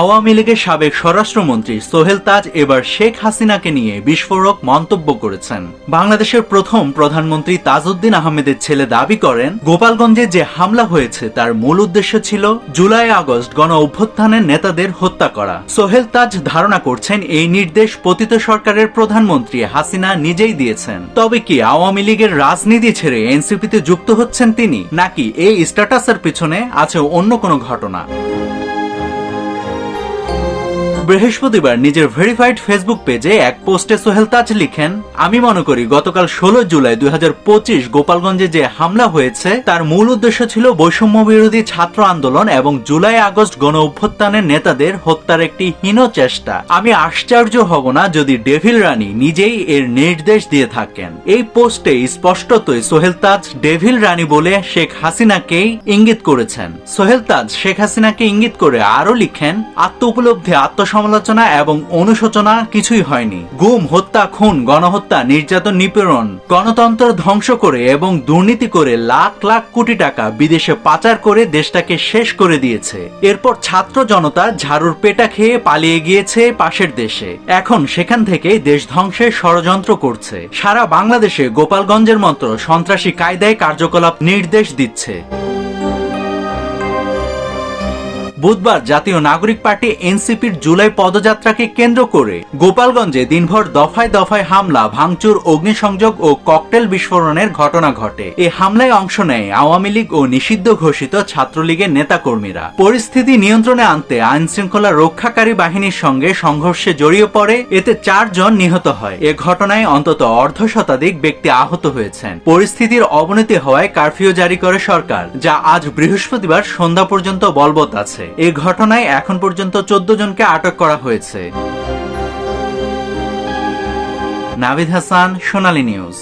আওয়ামী লীগের সাবেক স্বরাষ্ট্রমন্ত্রী সোহেল তাজ এবার শেখ হাসিনাকে নিয়ে বিস্ফোরক মন্তব্য করেছেন। বাংলাদেশের প্রথম প্রধানমন্ত্রী তাজউদ্দিন আহমেদের ছেলে দাবি করেন, গোপালগঞ্জে যে হামলা হয়েছে তার মূল উদ্দেশ্য ছিল জুলাই আগস্ট গণ অভ্যুত্থানের নেতাদের হত্যা করা। সোহেল তাজ ধারণা করছেন, এই নির্দেশ পতিত সরকারের প্রধানমন্ত্রী হাসিনা নিজেই দিয়েছেন। তবে কি আওয়ামী লীগের রাজনীতি ছেড়ে এনসিপিতে যুক্ত হচ্ছেন তিনি, নাকি এই স্ট্যাটাসের পিছনে আছে অন্য কোনো ঘটনা? বৃহস্পতিবার নিজের ভেরিফাইড ফেসবুক পেজে এক পোস্টে সোহেল তাজ লিখেন, আমি মনে করি গতকাল ষোলো জুলাই দুই গোপালগঞ্জে যে হামলা হয়েছে, তার মূল উদ্দেশ্য ছিল বৈষম্য বিরোধী ছাত্র আন্দোলন এবং জুলাই আগস্ট গণ অভ্যুত্থানের নেতাদের হত্যার একটি হীন চেষ্টা। আমি আশ্চর্য হব না যদি ডেভিল রানী নিজেই এর নির্দেশ দিয়ে থাকেন। এই পোস্টে স্পষ্টতই সোহেল তাজ ডেভিল রানী বলে শেখ হাসিনাকেই ইঙ্গিত করেছেন। সোহেল তাজ শেখ হাসিনাকে ইঙ্গিত করে আরও লিখেন আত্ম উপলব্ধি আত্মসমালোচনা এবং অনুশোচনা কিছুই হয়নি। গুম, হত্যা, খুন, গণহত্যা, নির্যাতন, নিপীড়ন, গণতন্ত্র ধ্বংস করে এবং দুর্নীতি করে লাখ লাখ কোটি টাকা বিদেশে পাচার করে দেশটাকে শেষ করে দিয়েছে। এরপর ছাত্র জনতা ঝাড়ুর পেটা খেয়ে পালিয়ে গিয়েছে পাশের দেশে। এখন সেখান থেকে দেশ ধ্বংসের ষড়যন্ত্র করছে। সারা বাংলাদেশে গোপালগঞ্জের মন্ত্র সন্ত্রাসী কায়দায় কার্যকলাপ নির্দেশ দিচ্ছে। বুধবার জাতীয় নাগরিক পার্টি এনসিপির জুলাই পদযাত্রাকে কেন্দ্র করে গোপালগঞ্জে দিনভর দফায় দফায় হামলা, ভাঙচুর, অগ্নিসংযোগ ও ককটেল বিস্ফোরণের ঘটনা ঘটে। এই হামলায় অংশ নেয় আওয়ামী লীগ ও নিষিদ্ধ ঘোষিত ছাত্রলীগের নেতাকর্মীরা। পরিস্থিতি নিয়ন্ত্রণে আনতে আইন শৃঙ্খলা রক্ষাকারী বাহিনীর সঙ্গে সংঘর্ষে জড়িয়ে পড়ে, এতে চারজন নিহত হয়। এ ঘটনায় অন্তত অর্ধ শতাধিক ব্যক্তি আহত হয়েছেন। পরিস্থিতির অবনতি হওয়ায় কারফিউ জারি করে সরকার, যা আজ বৃহস্পতিবার সন্ধ্যা পর্যন্ত বলবৎ আছে। এই ঘটনায় এখন পর্যন্ত চোদ্দ জনকে আটক করা হয়েছে। নাভিদ হাসান সোনালী নিউজ।